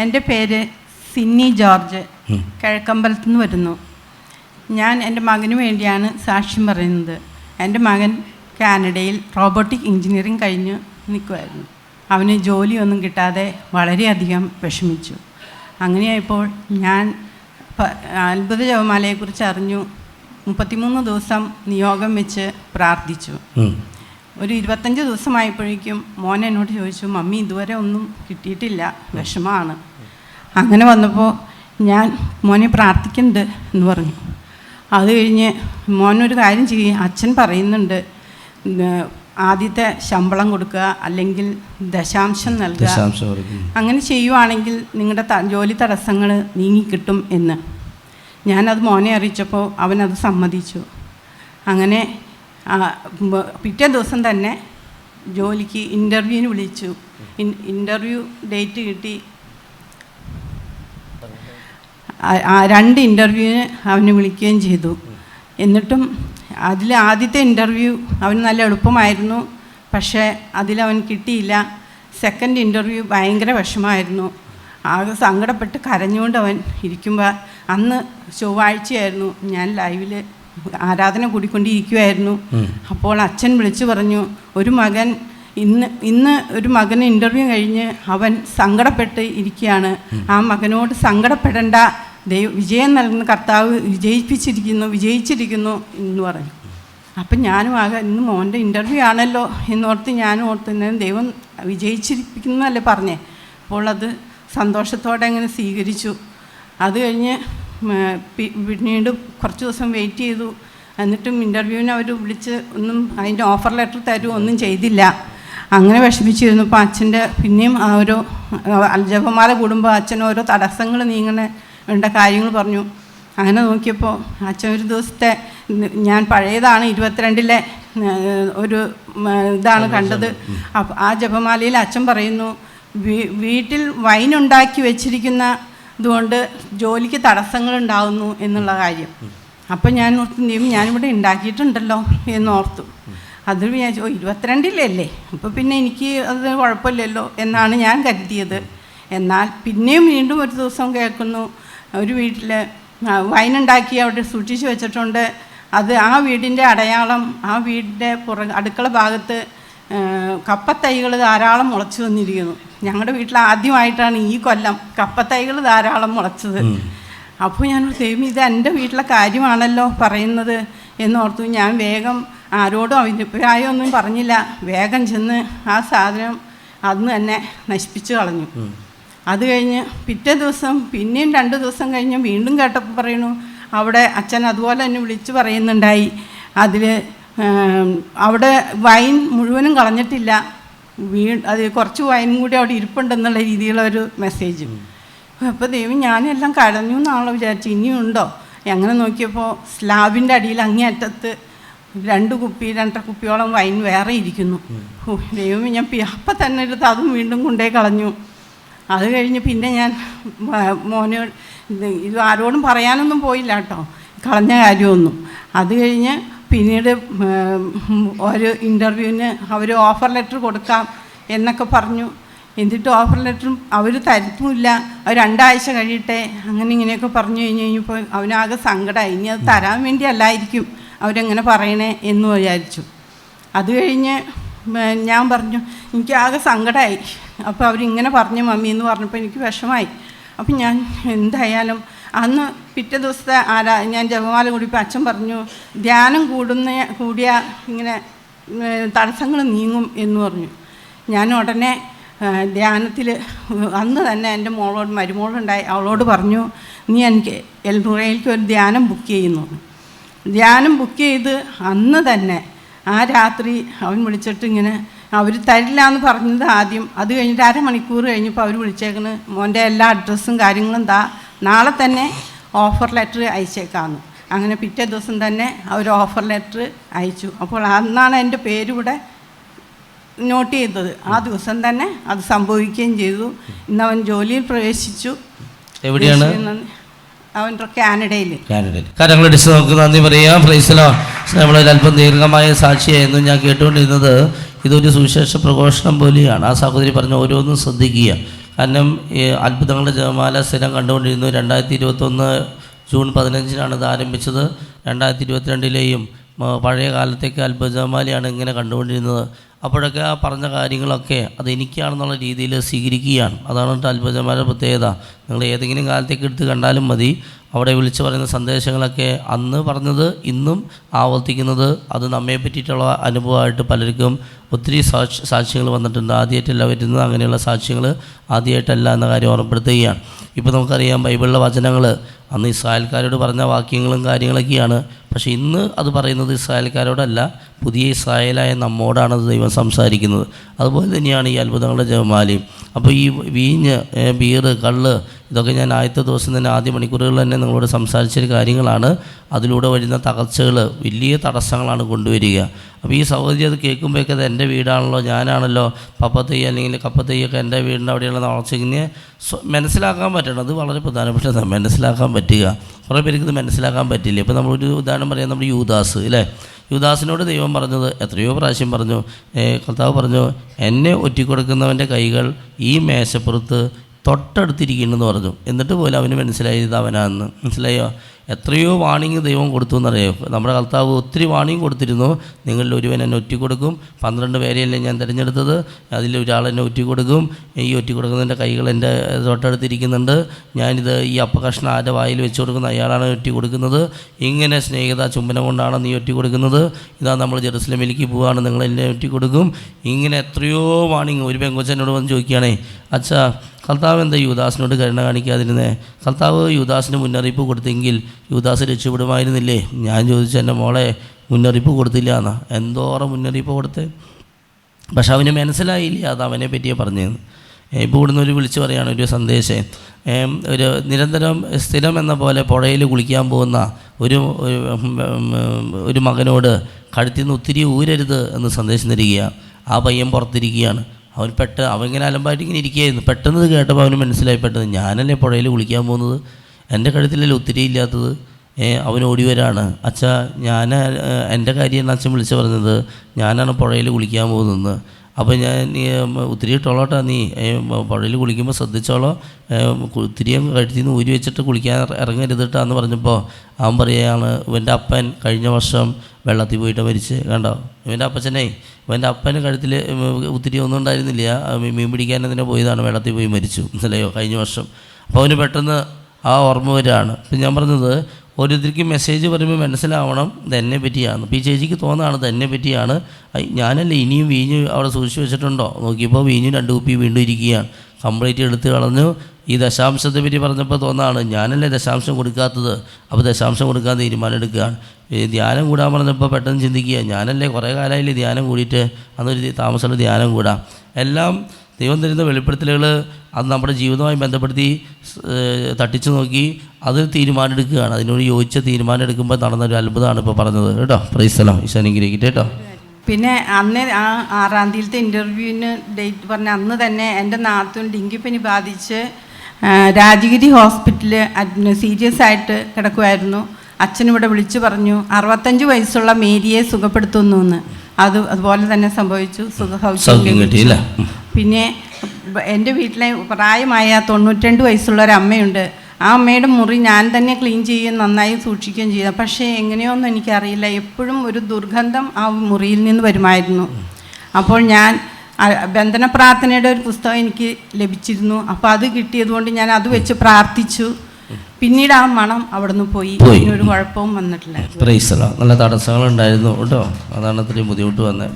എന്റെ പേര് സിന്നി ജോർജ്. കിഴക്കമ്പലത്തു നിന്ന് വരുന്നു. ഞാൻ എന്റെ മകന് വേണ്ടിയാണ് സാക്ഷ്യം പറയുന്നത്. എന്റെ മകൻ കാനഡയിൽ റോബോട്ടിക് എഞ്ചിനീയറിംഗ് കഴിഞ്ഞ് നിൽക്കുമായിരുന്നു അവന് ജോലിയൊന്നും കിട്ടാതെ വളരെയധികം വിഷമിച്ചു. അങ്ങനെയായപ്പോൾ ഞാൻ അത്ഭുത ജവമാലയെക്കുറിച്ച് അറിഞ്ഞു. മുപ്പത്തിമൂന്ന് ദിവസം നിയോഗം വെച്ച് പ്രാർത്ഥിച്ചു. ഒരു ഇരുപത്തഞ്ച് ദിവസമായപ്പോഴേക്കും മോൻ എന്നോട് ചോദിച്ചു മമ്മി ഇതുവരെ ഒന്നും കിട്ടിയിട്ടില്ല. വിഷമമാണ്. അങ്ങനെ വന്നപ്പോൾ ഞാൻ മോനെ പ്രാർത്ഥിക്കുന്നുണ്ട് എന്ന് പറഞ്ഞു. അത് കഴിഞ്ഞ് മോനൊരു കാര്യം ചെയ്യും അച്ഛൻ പറയുന്നുണ്ട് ആദ്യത്തെ ശമ്പളം കൊടുക്കുക അല്ലെങ്കിൽ ദശാംശം നൽകുക. അങ്ങനെ ചെയ്യുവാണെങ്കിൽ നിങ്ങളുടെ ജോലി തടസ്സങ്ങൾ നീങ്ങിക്കിട്ടും എന്ന്. ഞാനത് മോനെ അറിയിച്ചപ്പോൾ അവനത് സമ്മതിച്ചു. അങ്ങനെ പിറ്റേ ദിവസം തന്നെ ജോലിക്ക് ഇന്റർവ്യൂവിന് വിളിച്ചു. ഇന്റർവ്യൂ ഡേറ്റ് കിട്ടി. ആ- രണ്ട് ഇന്റർവ്യൂവിന് അവന് വിളിക്കുകയും ചെയ്തു. എന്നിട്ടും അതിൽ ആദ്യത്തെ ഇന്റർവ്യൂ അവന് നല്ല എളുപ്പമായിരുന്നു. പക്ഷേ അതിലവൻ കിട്ടിയില്ല. സെക്കൻഡ് ഇന്റർവ്യൂ ഭയങ്കര വിഷമമായിരുന്നു. ആകെ സങ്കടപ്പെട്ട് കരഞ്ഞുകൊണ്ട് അവൻ ഇരിക്കുമ്പോൾ അന്ന് ചൊവ്വാഴ്ചയായിരുന്നു ഞാൻ ലൈവിൽ ആരാധന കൂടിക്കൊണ്ടിരിക്കുമായിരുന്നു അപ്പോൾ അച്ഛൻ വിളിച്ചു പറഞ്ഞു ഒരു മകൻ ഇന്ന് ഇന്ന് ഒരു മകന് ഇന്റർവ്യൂ കഴിഞ്ഞ് അവൻ സങ്കടപ്പെട്ട് ഇരിക്കുകയാണ്. ആ മകനോട് സങ്കടപ്പെടേണ്ട. ദൈവ വിജയം നൽകുന്ന കർത്താവ് വിജയിപ്പിച്ചിരിക്കുന്നു വിജയിച്ചിരിക്കുന്നു എന്ന് പറഞ്ഞു അപ്പം ഞാനും ആകെ ഇന്ന് മോന്റെ ഇന്റർവ്യൂ ആണല്ലോ എന്നോർത്ത് ഞാനും ഓർത്തുന്നത് ദൈവം വിജയിച്ചിരിക്കുന്നല്ലേ പറഞ്ഞേ. അപ്പോൾ അത് സന്തോഷത്തോടെ അങ്ങനെ സ്വീകരിച്ചു. അത് കഴിഞ്ഞ് പിന്നീട് കുറച്ച് ദിവസം വെയിറ്റ് ചെയ്തു. എന്നിട്ടും ഇന്റർവ്യൂവിന് അവർ വിളിച്ച് ഒന്നും അതിന്റെ ഓഫർ ലെറ്റർ തരുമോ ഒന്നും ചെയ്തില്ല. അങ്ങനെ വിഷമിച്ചിരുന്നു. ഇപ്പോൾ അച്ഛന്റെ പിന്നെയും ആ ഒരു അൽജപമാല കൂടുമ്പോൾ അച്ഛൻ ഓരോ തടസ്സങ്ങൾ നീങ്ങണ വേണ്ട കാര്യങ്ങൾ പറഞ്ഞു. അങ്ങനെ നോക്കിയപ്പോൾ അച്ഛൻ ഒരു ദിവസത്തെ ഞാൻ പഴയതാണ് ഇരുപത്തിരണ്ടിലെ ഒരു ഇതാണ് കണ്ടത്. അപ്പം ആ ജപമാലയിൽ അച്ഛൻ പറയുന്നു വീട്ടിൽ വൈൻ ഉണ്ടാക്കി വെച്ചിരിക്കുന്ന ഇതുകൊണ്ട് ജോലിക്ക് തടസ്സങ്ങൾ ഉണ്ടാവുന്നു എന്നുള്ള കാര്യം. അപ്പം ഞാൻ ഓർത്തു നീ ഞാനിവിടെ ഉണ്ടാക്കിയിട്ടുണ്ടല്ലോ എന്നോർത്തു അത് ഞാൻ ഓ ഇരുപത്തിരണ്ടിലല്ലേ? അപ്പോൾ പിന്നെ എനിക്ക് അത് കുഴപ്പമില്ലല്ലോ എന്നാണ് ഞാൻ കരുതിയത്. എന്നാൽ പിന്നെയും വീണ്ടും ഒരു ദിവസം കേൾക്കുന്നു ഒരു വീട്ടിൽ വൈനുണ്ടാക്കി അവിടെ സൂക്ഷിച്ച് വെച്ചിട്ടുണ്ട്. അത് ആ വീടിന്റെ അടയാളം ആ വീടിന്റെ പുറ അടുക്കള ഭാഗത്ത് കപ്പത്തൈകൾ ധാരാളം മുളച്ചു വന്നിരിക്കുന്നു. ഞങ്ങളുടെ വീട്ടിൽ ആദ്യമായിട്ടാണ് ഈ കൊല്ലം കപ്പത്തൈകൾ ധാരാളം മുളച്ചത്. അപ്പോൾ ഞാൻ ദൈവം ഇത് എന്റെ വീട്ടിലെ കാര്യമാണല്ലോ പറയുന്നത് എന്നോർത്തു ഞാൻ വേഗം ആരോടും അഭിപ്രായമൊന്നും പറഞ്ഞില്ല. വേഗം ചെന്ന് ആ സാധനം അന്ന് തന്നെ നശിപ്പിച്ചു കളഞ്ഞു. അത് കഴിഞ്ഞ് പിറ്റേ ദിവസം പിന്നെയും രണ്ട് ദിവസം കഴിഞ്ഞ് വീണ്ടും കേട്ടപ്പോൾ പറയണു അവിടെ അച്ഛൻ അതുപോലെ തന്നെ വിളിച്ചു പറയുന്നുണ്ടായി. അതിൽ അവിടെ വൈൻ മുഴുവനും കളഞ്ഞിട്ടില്ല. വീ അത് കുറച്ച് വൈനും കൂടി അവിടെ ഇരിപ്പുണ്ടെന്നുള്ള രീതിയിലുള്ള ഒരു മെസ്സേജ് അപ്പോൾ ദൈവം ഞാനെല്ലാം കടഞ്ഞു എന്നാണല്ലോ വിചാരിച്ചു ഇനിയുണ്ടോ അങ്ങനെ നോക്കിയപ്പോൾ സ്ലാബിന്റെ അടിയിൽ അങ്ങേയറ്റത്ത് രണ്ട് കുപ്പി രണ്ടര കുപ്പിയോളം വൈൻ വേറെ ഇരിക്കുന്നു. ദൈവം ഞാൻ അപ്പം തന്നെ എടുത്ത് അതും വീണ്ടും കൊണ്ടേ കളഞ്ഞു. അത് കഴിഞ്ഞ് പിന്നെ ഞാൻ മോന് ഇത് ആരോടും പറയാനൊന്നും പോയില്ല കേട്ടോ. കളഞ്ഞ കാര്യമൊന്നും. അത് കഴിഞ്ഞ് പിന്നീട് ഒരു ഇന്റർവ്യൂവിന് അവർ ഓഫർ ലെറ്റർ കൊടുക്കാം എന്നൊക്കെ പറഞ്ഞു. എന്നിട്ട് ഓഫർ ലെറ്ററും അവർ തരുത്തുമില്ല. രണ്ടാഴ്ച കഴിയട്ടെ അങ്ങനെ ഇങ്ങനെയൊക്കെ പറഞ്ഞു കഴിഞ്ഞ് കഴിഞ്ഞപ്പോൾ അവനാകെ സങ്കടമായി ഇനി അത് തരാൻ വേണ്ടി അല്ലായിരിക്കും അവരെങ്ങനെ പറയണേ എന്ന് വിചാരിച്ചു. അത് കഴിഞ്ഞ് ഞാൻ പറഞ്ഞു എനിക്ക് ആകെ സങ്കടമായി അപ്പോൾ അവരിങ്ങനെ പറഞ്ഞു മമ്മി എന്ന് പറഞ്ഞപ്പോൾ എനിക്ക് വിഷമായി. അപ്പം ഞാൻ എന്തായാലും അന്ന് പിറ്റേ ദിവസത്തെ ആരാ ഞാൻ ജപമാല കൂടിയപ്പോൾ അച്ഛൻ പറഞ്ഞു ധ്യാനം കൂടുന്ന കൂടിയ ഇങ്ങനെ തടസ്സങ്ങൾ നീങ്ങും എന്ന് പറഞ്ഞു. ഞാൻ ഉടനെ ധ്യാനത്തിൽ അന്ന് തന്നെ എന്റെ മോളോട് മരുമോളുണ്ടായി അവളോട് പറഞ്ഞു നീ എനിക്ക് എൽമുറയിലേക്ക് ഒരു ധ്യാനം ബുക്ക് ചെയ്യുന്നു ധ്യാനം ബുക്ക് ചെയ്ത് അന്ന് തന്നെ ആ രാത്രി അവൻ വിളിച്ചിട്ട് ഇങ്ങനെ അവർ തരില്ല എന്ന് പറഞ്ഞത് ആദ്യം അത് കഴിഞ്ഞിട്ട് അരമണിക്കൂർ കഴിഞ്ഞപ്പോൾ അവർ വിളിച്ചേക്കണ്. മോന്റെ എല്ലാ അഡ്രസ്സും കാര്യങ്ങളും താ നാളെ തന്നെ ഓഫർ ലെറ്റർ അയച്ചേക്കാമെന്ന് അങ്ങനെ പിറ്റേ ദിവസം തന്നെ അവർ ഓഫർ ലെറ്റർ അയച്ചു. അപ്പോൾ അന്നാണ് എന്റെ പേരിവിടെ നോട്ട് ചെയ്തത്. ആ ദിവസം തന്നെ അത് സംഭവിക്കുകയും ചെയ്തു. ഇന്ന് അവൻ ജോലിയിൽ പ്രവേശിച്ചു. എവിടെയാണ്? അവൻ നമുക്ക് നന്ദി പറയാം. നമ്മളൊരു അല്പം ദീർഘമായ സാക്ഷിയായിരുന്നു. ഞാൻ കേട്ടുകൊണ്ടിരുന്നത് ഇതൊരു സുവിശേഷ പ്രഘോഷണം പോലെയാണ്. ആ സഹോദരി പറഞ്ഞ ഓരോന്നും ശ്രദ്ധിക്കുക. കാരണം ഈ അത്ഭുതങ്ങളുടെ ജപമാല സ്ഥിരം കണ്ടുകൊണ്ടിരുന്നു. രണ്ടായിരത്തി ഇരുപത്തൊന്ന് ജൂൺ പതിനഞ്ചിനാണ് ഇത് ആരംഭിച്ചത്. രണ്ടായിരത്തി ഇരുപത്തിരണ്ടിലെയും പഴയ കാലത്തേക്ക് അത്ഭുത ജപമാലയാണ് ഇങ്ങനെ കണ്ടുകൊണ്ടിരുന്നത്. അപ്പോഴൊക്കെ ആ പറഞ്ഞ കാര്യങ്ങളൊക്കെ അത് എനിക്കാണെന്നുള്ള രീതിയിൽ സ്വീകരിക്കുകയാണ്. അതാണ് അത്ഭുതമായ അത്ഭുത പ്രത്യേകത. നിങ്ങൾ ഏതെങ്കിലും കാലത്തേക്ക് എടുത്ത് കണ്ടാലും മതി. അവിടെ വിളിച്ചു പറയുന്ന സന്ദേശങ്ങളൊക്കെ അന്ന് പറഞ്ഞത് ഇന്നും ആവർത്തിക്കുന്നത് അത് നമ്മെ പറ്റിയിട്ടുള്ള അനുഭവമായിട്ട് പലർക്കും ഒത്തിരി സാക്ഷി സാക്ഷ്യങ്ങൾ വന്നിട്ടുണ്ട്. ആദ്യമായിട്ടല്ല വരുന്നത്. അങ്ങനെയുള്ള സാക്ഷ്യങ്ങൾ ആദ്യമായിട്ടല്ല എന്ന കാര്യം ഓർമ്മപ്പെടുത്തുകയാണ്. ഇപ്പോൾ നമുക്കറിയാം ബൈബിളിലെ വചനങ്ങൾ അന്ന് ഇസ്രായേൽക്കാരോട് പറഞ്ഞ വാക്യങ്ങളും കാര്യങ്ങളൊക്കെയാണ്. പക്ഷേ ഇന്ന് അത് പറയുന്നത് ഇസ്രായേൽക്കാരോടല്ല പുതിയ ഇസ്രായേലായ നമ്മോടാണ് അത് ദൈവം സംസാരിക്കുന്നത്. അതുപോലെ തന്നെയാണ് ഈ അത്ഭുതങ്ങളുടെ ജപമാലയും. അപ്പോൾ ഈ വീഞ്ഞ് ബീറ് കള്ള് ഇതൊക്കെ ഞാൻ ആദ്യത്തെ ദിവസം തന്നെ ആദ്യ മണിക്കൂറുകളിൽ തന്നെ നിങ്ങളോട് സംസാരിച്ചൊരു കാര്യങ്ങളാണ്. അതിലൂടെ വരുന്ന തകർച്ചകൾ വലിയ തടസ്സങ്ങളാണ് കൊണ്ടുവരിക. അപ്പോൾ ഈ സഹോദരി അത് കേൾക്കുമ്പോഴൊക്കെ അത് എന്റെ വീടാണല്ലോ ഞാനാണല്ലോ പപ്പത്തയ്യ അല്ലെങ്കിൽ കപ്പത്തയ്യൊക്കെ എന്റെ വീടിന്റെ അവിടെയുള്ള വളർച്ചയ്ക്ക് മനസ്സിലാക്കാൻ പറ്റണം. അത് വളരെ പ്രധാനപ്പെട്ടതാണ് മനസ്സിലാക്കാൻ പറ്റുക. കുറേ പേർക്ക് ഇത് മനസ്സിലാക്കാൻ പറ്റില്ല. ഇപ്പോൾ നമ്മളൊരു ഉദാഹരണം പറയാം നമ്മുടെ യൂദാസ് അല്ലേ? യുദാസിനോട് ദൈവം പറഞ്ഞത് എത്രയോ പ്രാവശ്യം പറഞ്ഞു കർത്താവ് പറഞ്ഞു എന്നെ ഒറ്റിക്കൊടുക്കുന്നവന്റെ കൈകൾ ഈ മേശപ്പുറത്ത് തൊട്ടടുത്തിരിക്കുന്നെന്ന് പറഞ്ഞു. എന്നിട്ട് പോലും അവന് മനസ്സിലായി ഇത് അവനാന്ന്. മനസ്സിലായോ? എത്രയോ വാണിങ് ദൈവം കൊടുത്തു എന്നറിയോ? നമ്മുടെ കർത്താവ് ഒത്തിരി വാണിങ് കൊടുത്തിരുന്നു. നിങ്ങളിൽ ഒരുവൻ എന്നെ ഒറ്റിക്കൊടുക്കും പന്ത്രണ്ട് പേരെയല്ലേ ഞാൻ തിരഞ്ഞെടുത്തത്. അതിൽ ഒരാൾ എന്നെ ഒറ്റിക്കൊടുക്കും ഈ ഒറ്റിക്കൊടുക്കുന്നതിന്റെ കൈകൾ എന്റെ തൊട്ടടുത്തിരിക്കുന്നുണ്ട്. ഞാനിത് ഈ അപ്പകഷ്ണം ആരുടെ വായിൽ വെച്ച് കൊടുക്കുന്ന അയാളാണ് ഒറ്റിക്കൊടുക്കുന്നത് ഇങ്ങനെ സ്നേഹിത ചുംബനം കൊണ്ടാണ് നീ ഒറ്റിക്കൊടുക്കുന്നത് ഇതാ നമ്മൾ ജെറുസലമിലേക്ക് പോവുകയാണ്. നിങ്ങളെന്നെ എന്നെ ഒറ്റി കൊടുക്കും. ഇങ്ങനെ എത്രയോ വാണിങ് ഒരു പെങ്കൊച്ചനോട് വന്ന് ചോദിക്കുകയാണേ അച്ഛാ കർത്താവ് എന്താ യുദാസിനോട് കരുണ കാണിക്കാതിരുന്നേ? കർത്താവ് യുദാസിന് മുന്നറിയിപ്പ് കൊടുത്തെങ്കിൽ യുദാസ് രക്ഷപ്പെടുമായിരുന്നില്ലേ? ഞാൻ ചോദിച്ചു എന്റെ മോളെ മുന്നറിയിപ്പ് കൊടുത്തില്ല എന്നാ. എന്തോറ മുന്നറിയിപ്പ് കൊടുത്തേ? പക്ഷെ അവന് മനസ്സിലായില്ല അത് അവനെ പറ്റിയേ പറഞ്ഞതെന്ന് ഇപ്പോൾ ഇവിടുന്ന് ഒരു വിളിച്ചു പറയുകയാണ് ഒരു സന്ദേശം ഒരു നിരന്തരം സ്ഥിരം എന്ന പോലെ പുഴയിൽ കുളിക്കാൻ പോകുന്ന ഒരു ഒരു മകനോട് കഴുത്തിൽ നിന്ന് ഒത്തിരി ഊരരുത് എന്ന് സന്ദേശം തരികയാണ് ആ പയ്യൻ പുറത്തിരിക്കുകയാണ്. അവൻ പെട്ട അവൻ ഇങ്ങനെ അലമ്പായിട്ട് ഇങ്ങനെ ഇരിക്കുകയായിരുന്നു. പെട്ടെന്ന് കേട്ടപ്പോൾ അവന് മനസ്സിലായി പെട്ടെന്ന് ഞാനല്ലേ പുഴയിൽ കുളിക്കാൻ പോകുന്നത്? എന്റെ കഴുത്തിലല്ലേ ഒത്തിരി ഇല്ലാത്തത്? അവൻ ഓടി വരാണ്. അച്ഛ ഞാൻ എന്റെ കാര്യമാണ് അച്ഛൻ വിളിച്ചു പറഞ്ഞത്. ഞാനാണ് പുഴയിൽ കുളിക്കാൻ പോകുന്നത് അപ്പോൾ ഞാൻ ഒത്തിരി ഇട്ടോളോട്ടാ നീ. പുഴയിൽ കുളിക്കുമ്പോൾ ശ്രദ്ധിച്ചോളോ. ഒത്തിരി കഴുത്തിൽ നിന്ന് ഊരി വെച്ചിട്ട് കുളിക്കാൻ ഇറ- ഇറങ്ങരുതിട്ടാന്ന് പറഞ്ഞപ്പോൾ അവൻ പറയുകയാണ് ഇവന്റെ അപ്പൻ കഴിഞ്ഞ വർഷം വെള്ളത്തിൽ പോയിട്ട് മരിച്ച് കണ്ടോ? ഇവന്റെ അപ്പച്ചനെ ഇവന്റെ അപ്പന് കഴുത്തിൽ ഉം, ഒത്തിരി ഒന്നും ഉണ്ടായിരുന്നില്ല. മീൻ പിടിക്കാൻ അതിനെ പോയതാണ്. വെള്ളത്തിൽ പോയി മരിച്ചു. മനസ്സിലായോ? കഴിഞ്ഞ വർഷം. അപ്പോൾ അവന് പെട്ടെന്ന് ആ ഓർമ്മ വരികയാണ്. ഇപ്പം ഞാൻ പറഞ്ഞത് ഓരോരുത്തർക്കും മെസ്സേജ് പറയുമ്പോൾ മനസ്സിലാവണം തന്നെ പറ്റിയാണ്. ഇപ്പോൾ ഈ ചേച്ചിക്ക് തോന്നാണ് തന്നെ പറ്റിയാണ്. ഞാനല്ലേ ഇനിയും വീഞ്ഞ് അവിടെ സൂക്ഷിച്ച് വെച്ചിട്ടുണ്ടോ? നോക്കിയപ്പോൾ വീഞ്ഞ് രണ്ട് കുപ്പി വീണ്ടും ഇരിക്കുകയാണ്. കംപ്ലീറ്റ് എടുത്ത് കളഞ്ഞു. ഈ ദശാംശത്തെ പറ്റി പറഞ്ഞപ്പോൾ തോന്നാണ് ഞാനല്ലേ ദശാംശം കൊടുക്കാത്തത്? അപ്പോൾ ദശാംശം കൊടുക്കാൻ തീരുമാനം എടുക്കുകയാണ്. ധ്യാനം കൂടാൻ പറഞ്ഞപ്പോൾ പെട്ടെന്ന് ചിന്തിക്കുക ഞാനല്ലേ കുറേ കാലമായില്ലേ ധ്യാനം കൂടിയിട്ട്? അന്നൊരു താമസമുള്ള ധ്യാനം കൂടാം. എല്ലാം ദൈവം തരുന്ന വെളിപ്പെടുത്തലുകൾ അത് നമ്മുടെ ജീവിതവുമായി ബന്ധപ്പെടുത്തി തട്ടിച്ച് നോക്കി അത് തീരുമാനം എടുക്കുകയാണ്. അതിനോട് യോജിച്ച തീരുമാനം എടുക്കുമ്പോൾ നടന്ന ഒരു അത്ഭുതമാണ് ഇപ്പോൾ പറഞ്ഞത്. കേട്ടോ? പ്രൈസ് സ്ഥലം ഈശാനിഗ്രഹിക്കട്ടെ കേട്ടോ? പിന്നെ അന്ന് ആ ആറാം തീയതിയിലത്തെ ഇന്റർവ്യൂവിന് ഡേറ്റ് പറഞ്ഞ അന്ന് തന്നെ എന്റെ നാത്തും ഡിങ്കിപ്പനി ബാധിച്ച് രാജഗിരി ഹോസ്പിറ്റലിൽ സീരിയസ് ആയിട്ട് കിടക്കുമായിരുന്നു അച്ഛനിവിടെ വിളിച്ചു പറഞ്ഞു അറുപത്തഞ്ച് വയസ്സുള്ള മേരിയെ സുഖപ്പെടുത്തുന്നു എന്ന് അത് അതുപോലെ തന്നെ സംഭവിച്ചു സുഖം പിന്നെ എന്റെ വീട്ടിലെ പ്രായമായ തൊണ്ണൂറ്റിരണ്ട് വയസ്സുള്ള ഒരു അമ്മയുണ്ട്. ആ അമ്മയുടെ മുറി ഞാൻ തന്നെ ക്ലീൻ ചെയ്യുകയും നന്നായി സൂക്ഷിക്കുകയും ചെയ്തു. പക്ഷേ എങ്ങനെയോന്നും എനിക്കറിയില്ല. എപ്പോഴും ഒരു ദുർഗന്ധം ആ മുറിയിൽ നിന്ന് വരുമായിരുന്നു. അപ്പോൾ ഞാൻ ബന്ധന പ്രാർത്ഥനയുടെ ഒരു പുസ്തകം എനിക്ക് ലഭിച്ചിരുന്നു. അപ്പോൾ അത് കിട്ടിയത് കൊണ്ട് ഞാൻ അത് വെച്ച് പ്രാർത്ഥിച്ചു. പിന്നീട് ആ മണം അവിടെ നിന്ന് പോയി. ഒരു കുഴപ്പവും വന്നിട്ടില്ല. നല്ല നല്ല തടസ്സങ്ങളുണ്ടായിരുന്നു കേട്ടോ. അതാണ് അത്രയും ബുദ്ധിമുട്ട് വന്നത്.